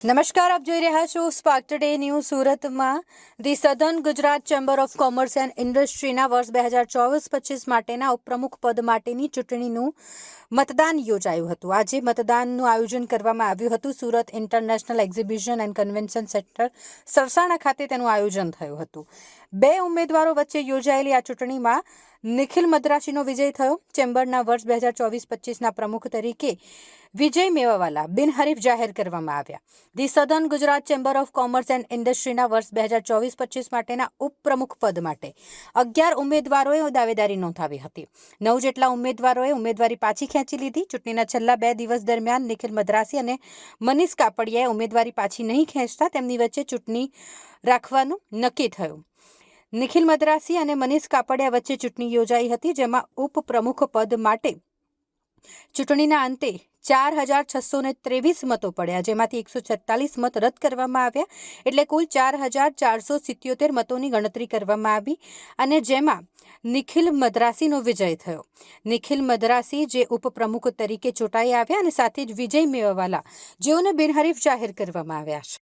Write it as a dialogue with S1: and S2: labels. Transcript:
S1: નમસ્કાર, આપ જોઈ રહ્યા છો સ્પાર્ક ટુડે ન્યૂઝ સુરતમાં. The southern Gujarat chamber of commerce and ઇન્ડસ્ટ્રીના વર્ષ બે હજાર ચોવીસ પચીસ માટેના ઉપપ્રમુખ પદ માટેની ચૂંટણીનું મતદાન યોજાયું હતું. આજે મતદાનનું આયોજન કરવામાં આવ્યું હતું. Surat international exhibition and convention centre Sarsana ખાતે તેનું આયોજન થયું હતું. બે ઉમેદવારો વચ્ચે યોજાયેલી આ ચૂંટણીમાં નિખિલ મદ્રાસીનો વિજય થયો. ચેમ્બરના વર્ષ બે હજાર ચોવીસ પચીસના પ્રમુખ તરીકે વિજય મેવાવાલા બિનહરીફ જાહેર કરવામાં આવ્યા. The southern Gujarat chamber of commerce and ઇન્ડસ્ટ્રીના વર્ષ બે હજાર ચોવીસ પચીસ માટેના ઉપપ્રમુખ પદ માટે અગિયાર ઉમેદવારોએ દાવેદારી નોંધાવી હતી. નવ જેટલા ઉમેદવારોએ ઉમેદવારી પાછી ખેંચી લીધી. ચૂંટણીના છેલ્લા બે દિવસ દરમિયાન નિખિલ મદ્રાસી અને મનીષ કાપડિયાએ ઉમેદવારી પાછી નહીં ખેંચતા તેમની વચ્ચે ચૂંટણી રાખવાનું નક્કી થયું. નિખિલ મદ્રાસી અને મનીષ કાપડિયા વચ્ચે ચૂંટણી યોજાઈ હતી, જેમાં ઉપપ્રમુખ પદ માટે ચૂંટણીના અંતે ચાર હજાર છસો ને ત્રેવીસ મતો પડ્યા, જેમાંથી એકસો છેતાલીસ મત રદ કરવામાં આવ્યા. એટલે કુલ ચાર હજાર ચારસો સિત્યોતેર મતોની ગણતરી કરવામાં આવી અને જેમાં નિખિલ મદ્રાસીનો વિજય થયો. નિખિલ મદ્રાસી જે ઉપપ્રમુખ તરીકે ચૂંટાઈ આવ્યા અને સાથે જ વિજય મેવાવાલા જેઓને બિનહરીફ જાહેર કરવામાં આવ્યા છે.